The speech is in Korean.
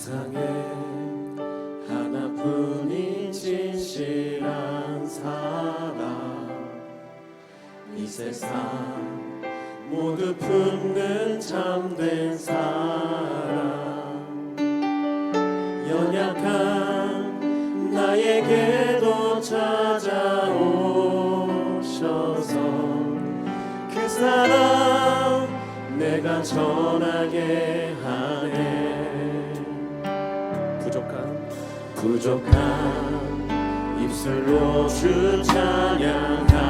세상에 하나뿐인 진실한 사랑 이 세상 모두 품는 참된 사랑 연약한 나에게도 찾아오셔서 그 사랑 내가 전하게 하네 부족한 입술로 주 찬양합